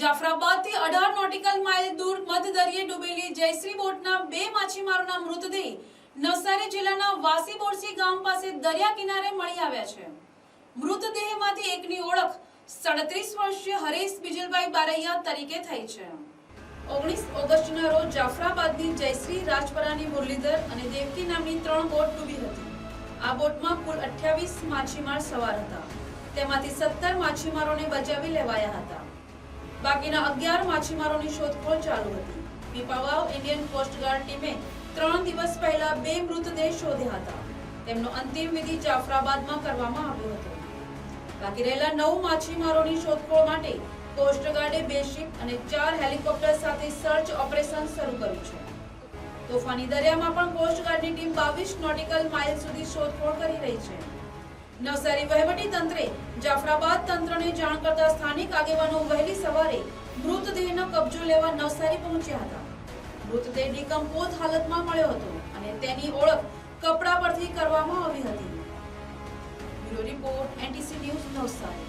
જાફરાબાદથી અઢાર nautical mile દૂર મધદરિયે ડૂબેલી જયશ્રી બોટના બે માછીમારોના મૃતદેહ નવસારી જિલ્લાના વાસી બોરસી ગામ પાસે દરિયા કિનારે મળી આવ્યા છે. મૃતદેહમાંથી એકની ઓળખ સડત્રીસ વર્ષીય હરેશ બિજલભાઈ બારૈયા તરીકે થઈ છે. ઓગણીસ ઓગસ્ટના રોજ જાફરાબાદની જયશ્રી, રાજપરાની મુરલીધર અને દેવકી નામની ત્રણ બોટ ડૂબી હતી. આ બોટમાં કુલ અઠ્યાવીસ માછીમાર સવાર હતા. તેમાંથી સત્તર માછીમારોને બચાવી લેવાયા હતા. બાકીના અગિયાર માછીમારોની શોધખોળ ચાલુ હતી. પીપાવાવ ઇન્ડિયન કોસ્ટગાર્ડ ટીમે ત્રણ દિવસ પહેલા બે મૃતદેહ શોધ્યા હતા. તેમનો અંતિમ વિધિ જાફરાબાદમાં કરવામાં આવ્યો હતો. બાકી રહેલા નવ માછીમારોની શોધખોળ માટે કોસ્ટગાર્ડે બે શિપ અને ચાર હેલિકોપ્ટર સાથે સર્ચ ઓપરેશન શરૂ કર્યું છે. તોફાની દરિયામાં પણ કોસ્ટગાર્ડની ટીમ બાવીસ નોટિકલ માઇલ સુધી શોધખોળ કરી રહી છે. નવસારી વહીવટી તંત્રે જાફરાબાદ તંત્રને જાણ કરતા સ્થાનિક આગેવાનો વહેલી સવારે મૃતદેહનો કબજો લેવા નવસારી પહોંચ્યા હતા. મૃતદેહ ડિકમ્પોઝ હાલતમાં મળ્યો હતો અને તેની ઓળખ કપડા પરથી કરવામાં આવી હતી. Bureau report, NTC news Navsari.